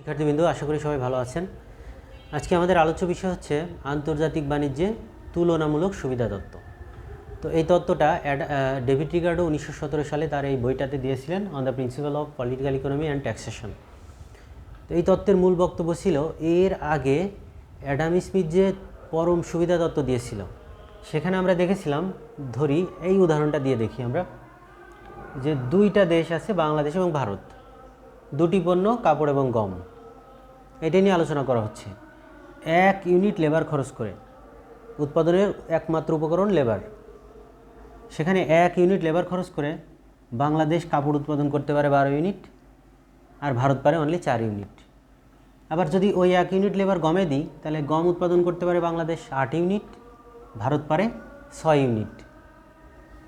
শিক্ষার্থীবৃন্দ, আশা করি সবাই ভালো আছেন। আজকে আমাদের আলোচ্য বিষয় হচ্ছে আন্তর্জাতিক বাণিজ্যে তুলনামূলক সুবিধা তত্ত্ব। তো এই তত্ত্বটা ডেভিড রিগার্ডো উনিশশো সতেরো সালে তার এই বইটাতে দিয়েছিলেন on the principle of political economy and taxation তো এই তত্ত্বের মূল বক্তব্য ছিল, এর আগে অ্যাডাম স্মিথ যে পরম সুবিধা তত্ত্ব দিয়েছিল, সেখানে আমরা দেখেছিলাম, ধরি এই উদাহরণটা দিয়ে দেখি আমরা, যে দুইটা দেশ আছে, বাংলাদেশ এবং ভারত। দুটি পণ্য, কাপড় এবং গম। এটা নিয়ে আলোচনা করা হচ্ছে। এক ইউনিট লেবার খরচ করে, উৎপাদনের একমাত্র উপকরণ লেবার। সেখানে এক ইউনিট লেবার খরচ করে বাংলাদেশ কাপড় উৎপাদন করতে পারে বারো ইউনিট, আর ভারত পারে অনলি চার ইউনিট। আবার যদি ওই এক ইউনিট লেবার গমে দিই, তাহলে গম উৎপাদন করতে পারে বাংলাদেশ আট ইউনিট, ভারত পারে ছয় ইউনিট।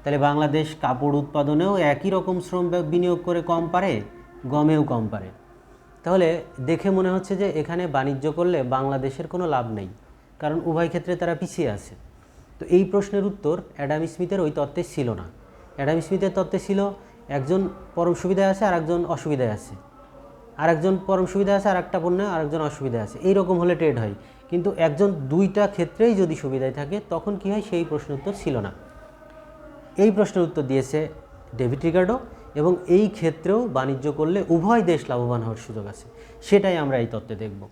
তাহলে বাংলাদেশ কাপড় উৎপাদনেও একই রকম শ্রম বিনিয়োগ করে কম পারে, গমেও কম পারে। তাহলে দেখে মনে হচ্ছে যে এখানে বাণিজ্য করলে বাংলাদেশের কোনো লাভ নেই, কারণ উভয় ক্ষেত্রে তারা পিছিয়ে আছে। তো এই প্রশ্নের উত্তর অ্যাডাম স্মিথের ওই তত্ত্বে ছিল না। অ্যাডাম স্মিথের তত্ত্বে ছিল একজন পরম সুবিধায় আছে আর একজন অসুবিধায় আছে। আর একজন পরম সুবিধা আছে আর একটা পণ্য আর একজন অসুবিধা আছে। এই রকম হলে ট্রেড হয়। কিন্তু একজন দুইটা ক্ষেত্রেই যদি সুবিধায় থাকে, তখন কি হয়? সেই প্রশ্নের উত্তর ছিল না। এই প্রশ্নের উত্তর দিয়েছে ডেভিড রিগার্ডো এবং এই ক্ষেত্রেও বাণিজ্য করলে উভয় দেশ লাভবান হওয়ার সুযোগ আছে। সেটাই আমরা এই তত্ত্বে দেখব।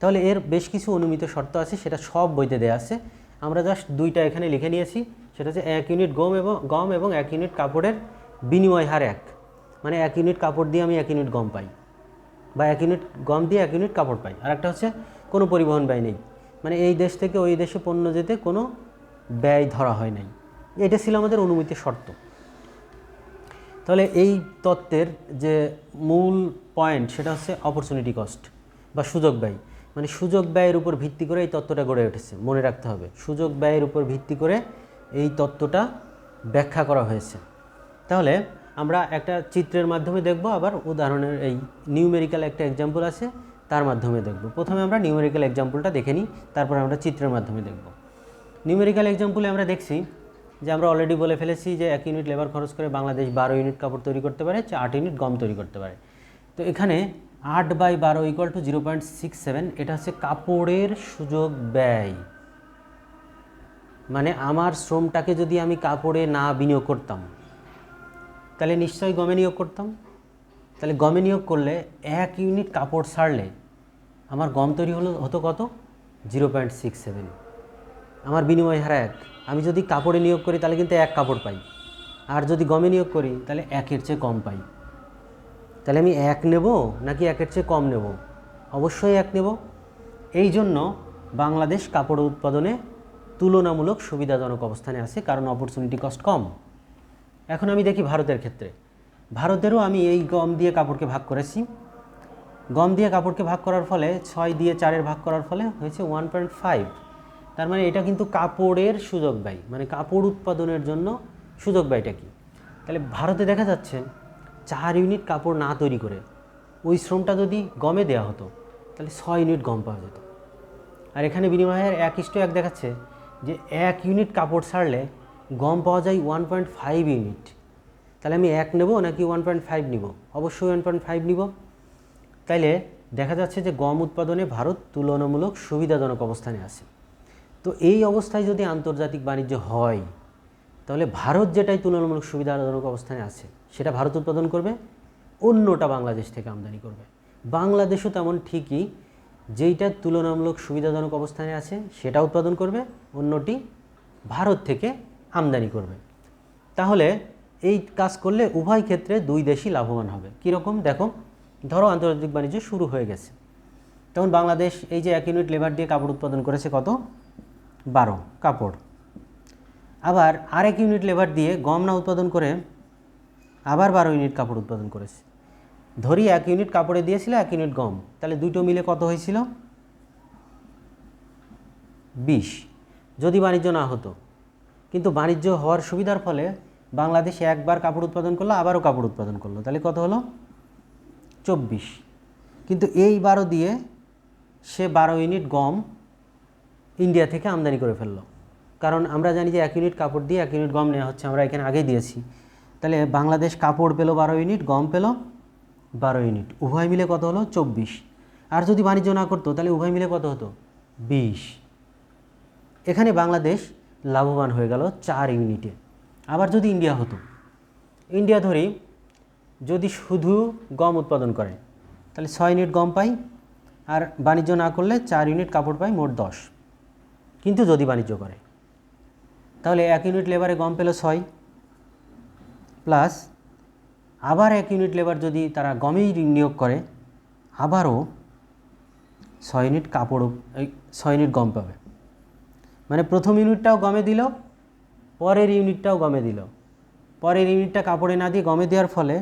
তাহলে এর বেশ কিছু অনুমিত শর্ত আছে, সেটা সব বইতে দেওয়া আছে। আমরা জাস্ট দুইটা এখানে লিখে নিয়েছি। সেটা হচ্ছে এক ইউনিট গম এবং গম এবং এক ইউনিট কাপড়ের বিনিময় হার এক। মানে এক ইউনিট কাপড় দিয়ে আমি এক ইউনিট গম পাই বা এক ইউনিট গম দিয়ে এক ইউনিট কাপড় পাই। আর একটা হচ্ছে কোনো পরিবহন ব্যয় নেই। মানে এই দেশ থেকে ওই দেশে পণ্য যেতে কোনো ব্যয় ধরা হয় নাই। এটা ছিল আমাদের অনুমিত শর্ত। তাহলে এই তত্ত্বের যে মূল পয়েন্ট সেটা হচ্ছে অপরচুনিটি কস্ট বা সুযোগ ব্যয়। মানে সুযোগ ব্যয়ের উপর ভিত্তি করে এই তত্ত্বটা গড়ে উঠেছে, মনে রাখতে হবে। সুযোগ ব্যয়ের উপর ভিত্তি করে এই তত্ত্বটা ব্যাখ্যা করা হয়েছে। তাহলে আমরা একটা চিত্রের মাধ্যমে দেখব, আবার উদাহরণের এই নিউমেরিক্যাল একটা এক্সাম্পল আছে, তার মাধ্যমে দেখব। প্রথমে আমরা নিউমেরিক্যাল এক্সাম্পলটা দেখে নিই, তারপর আমরা চিত্রের মাধ্যমে দেখব। নিউমেরিক্যাল এক্সাম্পলে আমরা দেখছি যে আমরা অলরেডি বলে ফেলেছি যে এক ইউনিট লেবার খরচ করে বাংলাদেশ বারো ইউনিট কাপড় তৈরি করতে পারে আট ইউনিট গম তৈরি করতে পারে। তো এখানে আট বাই বারো equal to zero point six seven এটা হচ্ছে কাপড়ের সুযোগ ব্যয়। মানে আমার শ্রমটাকে যদি আমি কাপড়ে না বিনিয়োগ করতাম, তাহলে নিশ্চয়ই গমে নিয়োগ করতাম। তাহলে গমে নিয়োগ করলে এক ইউনিট কাপড় ছাড়লে আমার গম তৈরি হলো, হতো কত? জিরো পয়েন্ট সিক্স সেভেন আমার বিনিময় হার এক। আমি যদি কাপড়ে নিয়োগ করি, তাহলে কিন্তু এক কাপড় পাই। আর যদি গমে নিয়োগ করি, তাহলে একের চেয়ে কম পাই। তাহলে আমি এক নেব নাকি একের চেয়ে কম নেব? অবশ্যই এক নেব। এই জন্য বাংলাদেশ কাপড় উৎপাদনে তুলনামূলক সুবিধাজনক অবস্থানে আছে, কারণ অপরচুনিটি কস্ট কম। এখন আমি দেখি ভারতের ক্ষেত্রে। ভারতেরও আমি এই গম দিয়ে কাপড়কে ভাগ করেছি। গম দিয়ে কাপড়কে ভাগ করার ফলে ছয় দিয়ে চারের ভাগ করার ফলে হয়েছে ওয়ান পয়েন্ট ফাইভ তার মানে এটা কিন্তু কাপড়ের সুযোগ ব্যয়। মানে কাপড় উৎপাদনের জন্য সুযোগ ব্যয়টা কি? তাহলে ভারতে দেখা যাচ্ছে চার ইউনিট কাপড় না তৈরি করে ওই শ্রমটা যদি গমে দেওয়া হতো, তাহলে ছয় ইউনিট গম পাওয়া যেত। আর এখানে বিনিময়ের এক ইষ্ট এক দেখাচ্ছে যে এক ইউনিট কাপড় ছাড়লে গম পাওয়া যায় ওয়ান পয়েন্ট ফাইভ ইউনিট। তাহলে আমি এক নেব নাকি ওয়ান পয়েন্ট ফাইভ নিব? অবশ্যই ওয়ান পয়েন্ট ফাইভ নিব। তাইলে দেখা যাচ্ছে যে গম উৎপাদনে ভারত তুলনামূলক সুবিধাজনক অবস্থানে আছে। তো এই অবস্থায় যদি আন্তর্জাতিক বাণিজ্য হয়, তাহলে ভারত যেটাই তুলনামূলক সুবিধাজনক অবস্থানে আছে, সেটা ভারত উৎপাদন করবে, অন্যটা বাংলাদেশ থেকে আমদানি করবে। বাংলাদেশও তেমন ঠিকই, যেইটা তুলনামূলক সুবিধাজনক অবস্থানে আছে, সেটা উৎপাদন করবে, অন্যটি ভারত থেকে আমদানি করবে। তাহলে এই কাজ করলে উভয় ক্ষেত্রে দুই দেশই লাভবান হবে। কীরকম? দেখো, ধরো আন্তর্জাতিক বাণিজ্য শুরু হয়ে গেছে। তখন বাংলাদেশ এই যে এক ইউনিট লেবার দিয়ে কাপড় উৎপাদন করেছে কত? বারো, কাপড়। আবার আরেক ইউনিট লেবার দিয়ে গম না উৎপাদন করে আবার বারো ইউনিট কাপড় উৎপাদন করেছে। ধরি এক ইউনিট কাপড়ে দিয়েছিল, এক ইউনিট গম। তাহলে দুটো মিলে কত হয়েছিল? বিশ। যদি বাণিজ্য না হতো। কিন্তু বাণিজ্য হওয়ার সুবিধার ফলে বাংলাদেশ একবার কাপড় উৎপাদন করল, আবারও কাপড় উৎপাদন করল। তাহলে কত হলো? চব্বিশ। কিন্তু এই বারো দিয়ে সে বারো ইউনিট গম ইন্ডিয়া থেকে আমদানি করে ফেলল। কারণ আমরা জানি যে এক ইউনিট কাপড় দিয়ে এক ইউনিট গম নেওয়া হচ্ছে, আমরা এখানে আগেই দিয়েছি। তাহলে বাংলাদেশ কাপড় পেল বারো ইউনিট গম পেল বারো ইউনিট উভয় মিলে কত হলো? চব্বিশ। আর যদি বাণিজ্য না করতো, তাহলে উভয় মিলে কত হতো? বিশ। এখানে বাংলাদেশ লাভবান হয়ে গেল চার ইউনিটে আবার যদি ইন্ডিয়া হতো ইন্ডিয়া ধরি যদি শুধু গম উৎপাদন করে, তাহলে ছয় ইউনিট গম পাই, আর বাণিজ্য না করলে চার ইউনিট কাপড় পাই মোট দশ। কিন্তু যদি বাণিজ্য করে। তাহলে এক ইউনিট লেবারে গম পেল ছয়, প্লাস আবার এক ইউনিট লেবার যদি তারা গমেই নিয়োগ করে, আবারও ছয় ইউনিট কাপড় ছয় ইউনিট গম পাবে। মানে প্রথম ইউনিটটাও গমে দিল, পরের ইউনিটটাও গমে দিল। পরের ইউনিটটা কাপড়ে না দিয়ে গমে দেওয়ার ফলে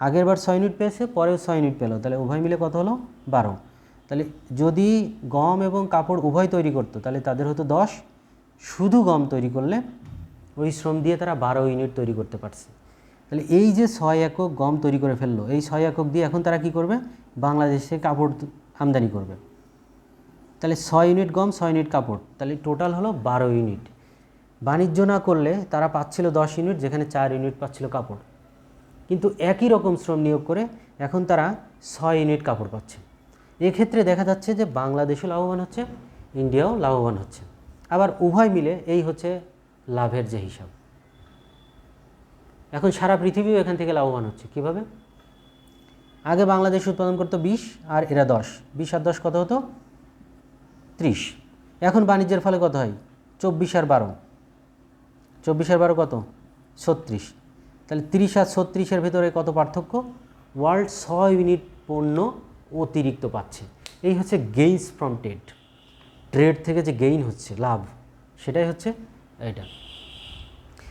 আগের বার ছয় ইউনিট পেয়েছে, পরেও ছয় ইউনিট পেল। তাহলে উভয় মিলে কত হলো? বারো। তাহলে যদি গম এবং কাপড় উভয় তৈরি করতো, তাহলে তাদের হতো দশ। শুধু গম তৈরি করলে ওই শ্রম দিয়ে তারা বারো ইউনিট তৈরি করতে পারছে। তাহলে এই যে ছয় একক গম তৈরি করে ফেলল, এই ছয় একক দিয়ে এখন তারা কি করবে? বাংলাদেশে কাপড় আমদানি করবে। তাহলে ছয় ইউনিট গম, ছয় ইউনিট কাপড়, তাহলে টোটাল হলো বারো ইউনিট। বাণিজ্য না করলে তারা পাচ্ছিল দশ ইউনিট, যেখানে চার ইউনিট পাচ্ছিল কাপড়। কিন্তু একই রকম শ্রম নিয়োগ করে এখন তারা ছয় ইউনিট কাপড় পাচ্ছে। এক্ষেত্রে দেখা যাচ্ছে যে বাংলাদেশও লাভবান হচ্ছে, ইন্ডিয়াও লাভবান হচ্ছে। আবার উভয় মিলে এই হচ্ছে লাভের যে হিসাব। এখন সারা পৃথিবীও এখান থেকে লাভবান হচ্ছে, কীভাবে? আগে বাংলাদেশ উৎপাদন করতো বিশ, আর এরা দশ। বিশ আর দশ কত হতো? ত্রিশ। এখন বাণিজ্যের ফলে কত হয়? চব্বিশ আর বারো। চব্বিশ আর বারো কত? ছত্রিশ। তাহলে তিরিশ আর ছত্রিশের ভেতরে কত পার্থক্য? ওয়ার্ল্ড ছয় ইউনিট পণ্য অতিরিক্ত পাচ্ছে। এই হচ্ছে গেইনস ফ্রম ট্রেড ট্রেড থেকে যে গেইন হচ্ছে, লাভ, সেটাই হচ্ছে এটা।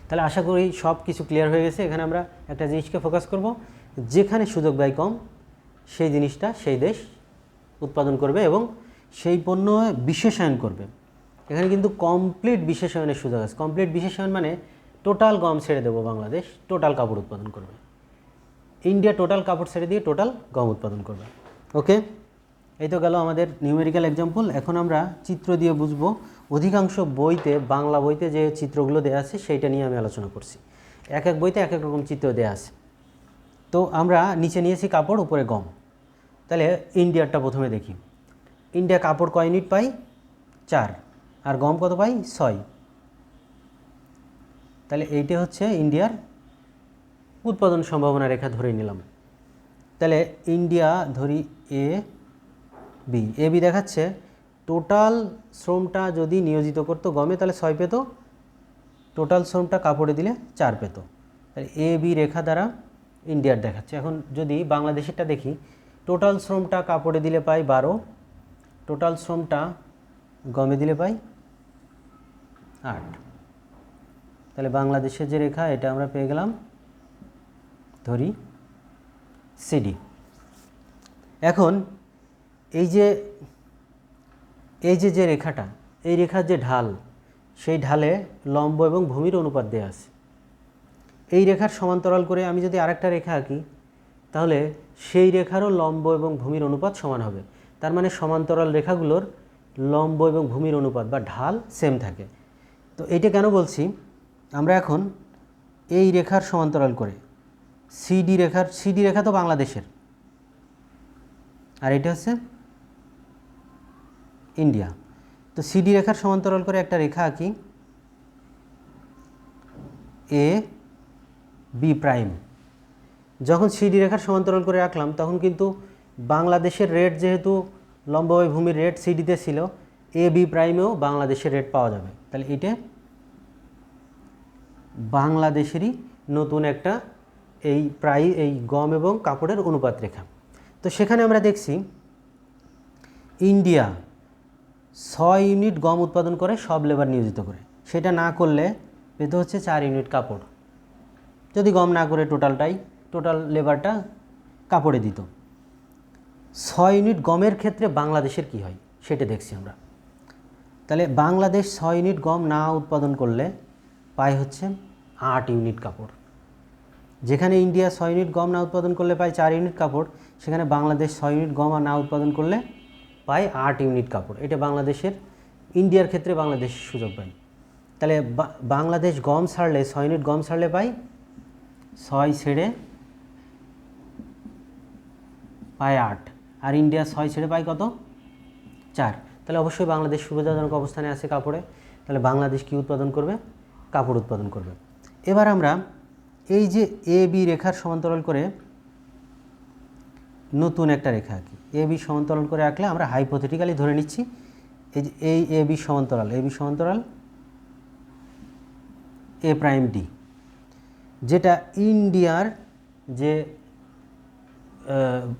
তাহলে আশা করি সব কিছু ক্লিয়ার হয়ে গেছে। এখানে আমরা একটা জিনিসকে ফোকাস করব। যেখানে সুযোগ ব্যয় কম, সেই জিনিসটা সেই দেশ উৎপাদন করবে এবং সেই পণ্য বিশেষায়ন করবে। এখানে কিন্তু কমপ্লিট বিশেষায়নের সুযোগ আছে। কমপ্লিট বিশেষায়ন মানে টোটাল গম ছেড়ে দেবো বাংলাদেশ টোটাল কাপড় উৎপাদন করবে। ইন্ডিয়া টোটাল কাপড় ছেড়ে দিয়ে টোটাল গম উৎপাদন করবে। ওকে এই তো গেল আমাদের নিউমেরিক্যাল এক্সাম্পল এখন আমরা চিত্র দিয়ে বুঝব। অধিকাংশ বইতে, বাংলা বইতে যে চিত্রগুলো দেওয়া আছে, সেইটা নিয়ে আমি আলোচনা করছি। এক এক বইতে এক এক রকম চিত্র দেওয়া আছে। তো আমরা নিচে নিয়েছি কাপড়, উপরে গম। তাহলে ইন্ডিয়ারটা প্রথমে দেখি। ইন্ডিয়া কাপড় কয় ইউনিট পাই? চার। আর গম কত পাই? ছয়। তাহলে এইটা হচ্ছে ইন্ডিয়ার উৎপাদন সম্ভাবনা রেখা ধরে নিলাম। তাহলে ইন্ডিয়া ধরি এ বি এ বি দেখাচ্ছে টোটাল শ্রমটা যদি নিয়োজিত করতো গমে, তাহলে ছয় পেত। টোটাল শ্রমটা কাপড়ে দিলে চার পেত। তাহলে এ বি রেখা দ্বারা ইন্ডিয়ার দেখাচ্ছে। এখন যদি বাংলাদেশেরটা দেখি টোটাল শ্রমটা কাপড়ে দিলে পাই বারো টোটাল শ্রমটা গমে দিলে পাই আট। তাহলে বাংলাদেশের যে রেখা, এটা আমরা পেয়ে গেলাম, ধরি সিডি এখন এই যে এই যে যে রেখাটা, এই রেখার যে ঢাল, সেই ঢালে লম্ব এবং ভূমির অনুপাত দেওয়া আছে। এই রেখার সমান্তরাল করে আমি যদি আরেকটা রেখা আঁকি, তাহলে সেই রেখারও লম্ব এবং ভূমির অনুপাত সমান হবে। তার মানে সমান্তরাল রেখাগুলোর লম্ব এবং ভূমির অনুপাত বা ঢাল সেম থাকে। তো এইটা কেন বলছি? আমরা এখন এই রেখার সমান্তরাল করে সিডি রেখার সিডি রেখা তো বাংলাদেশের। আর এটা হচ্ছে ইন্ডিয়া তো সিডি রেখার সমান্তরাল করে একটা রেখা আঁকি। এ বি প্রাইম যখন সিডি রেখার সমান্তরাল করে আঁকলাম, তখন কিন্তু বাংলাদেশের রেট যেহেতু লম্ববায়ু ভূমির রেট সিডিতে ছিল এ বি প্রাইমেও বাংলাদেশের রেট পাওয়া যাবে। তাহলে এটা বাংলাদেশেরই নতুন একটা এই প্রায় এই গম এবং কাপড়ের অনুপাত রেখা। তো সেখানে আমরা দেখছি ইন্ডিয়া ছয় ইউনিট গম উৎপাদন করে সব লেবার নিয়োজিত করে। সেটা না করলে পেতে হচ্ছে চার ইউনিট কাপড়। যদি গম না করে টোটালটাই, টোটাল লেবারটা কাপড়ে দিত। ছয় ইউনিট গমের ক্ষেত্রে বাংলাদেশের কি হয়, সেটা দেখছি আমরা। তাহলে বাংলাদেশ ছয় ইউনিট গম না উৎপাদন করলে পায় হচ্ছে আট ইউনিট কাপড়। যেখানে ইন্ডিয়া ছয় ইউনিট গম না উৎপাদন করলে পায় চার ইউনিট কাপড়, সেখানে বাংলাদেশ ছয় ইউনিট গম না উৎপাদন করলে পায় আট ইউনিট কাপড়। এটা বাংলাদেশের, ইন্ডিয়ার ক্ষেত্রে বাংলাদেশ সুযোগ পায়। তাহলে বাংলাদেশ গম ছাড়লে, ছয় ইউনিট গম ছাড়লে পায়, ছয় ছেড়ে পায় আট। আর ইন্ডিয়া ছয় ছেড়ে পায় কত? চার। তাহলে অবশ্যই বাংলাদেশ সুবিধাজনক অবস্থানে আছে কাপড়ে। তাহলে বাংলাদেশ কি উৎপাদন করবে? কাপড় উৎপাদন করবে। এবার আমরা এই যে এ বি রেখার সমান্তরাল করে নতুন একটা রেখা আঁকি। এ বি সমান্তরাল করে আঁকলে আমরা হাইপোথেটিক্যালি ধরে নিচ্ছি, এই যে এই এ বি সমান্তরাল এ বি সমান্তরাল এ প্রাইম ডি যেটা ইন্ডিয়ার যে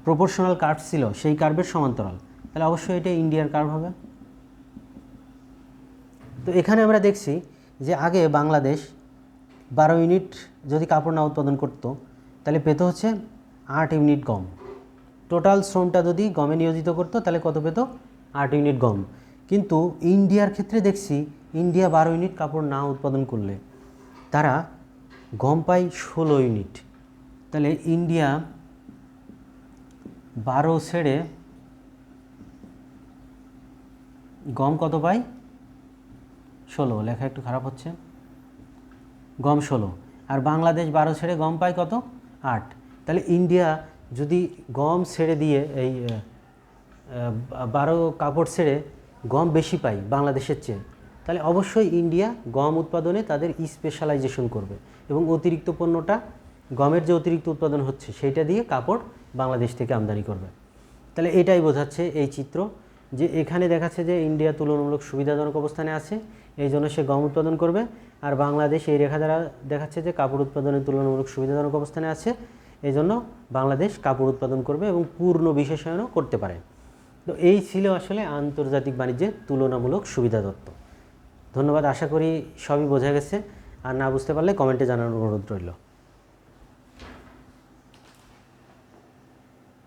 প্রপোর্শনাল কার্ভ ছিল, সেই কার্ভের সমান্তরাল। তাহলে অবশ্যই এটা ইন্ডিয়ার কার্ভ হবে। তো এখানে আমরা দেখছি যে আগে বাংলাদেশ বারো ইউনিট যদি কাপড় না উৎপাদন করত, তাহলে পেত হচ্ছে আট ইউনিট গম। টোটাল শ্রমটা যদি গমে নিয়োজিত করতো, তাহলে কত পেত? আট ইউনিট গম। কিন্তু ইন্ডিয়ার ক্ষেত্রে দেখছি, ইন্ডিয়া বারো ইউনিট কাপড় না উৎপাদন করলে তারা গম পায় ষোলো ইউনিট। তাহলে ইন্ডিয়া বারো ছেড়ে গম কত পায়? ষোলো। লেখা একটু খারাপ হচ্ছে। গম ষোলো। আর বাংলাদেশ বারো ছেড়ে গম পায় কত? আট। তাহলে ইন্ডিয়া যদি গম ছেড়ে দিয়ে এই বারো কাপড় ছেড়ে গম বেশি পাই বাংলাদেশের চেয়ে, তাহলে অবশ্যই ইন্ডিয়া গম উৎপাদনে তাদের স্পেশালাইজেশন করবে। এবং অতিরিক্ত পণ্যটা, গমের যে অতিরিক্ত উৎপাদন হচ্ছে সেইটা দিয়ে কাপড় বাংলাদেশ থেকে আমদানি করবে। তাহলে এটাই বোঝাচ্ছে এই চিত্র, যে এখানে দেখাচ্ছে যে ইন্ডিয়া তুলনামূলক সুবিধাজনক অবস্থানে আছে, এই জন্য সে গম উৎপাদন করবে। আর বাংলাদেশ এই রেখা দ্বারা দেখাচ্ছে যে কাপড় উৎপাদনের তুলনামূলক সুবিধাজনক অবস্থানে আছে। এই জন্য বাংলাদেশ কাপড় উৎপাদন করবে এবং পূর্ণ বিশেষায়নও করতে পারে। তো এই ছিল আসলে আন্তর্জাতিক বাণিজ্যের তুলনামূলক সুবিধা তত্ত্ব। ধন্যবাদ, আশা করি সবই বোঝা গেছে। আর না বুঝতে পারলে কমেন্টে জানানোর অনুরোধ রইল।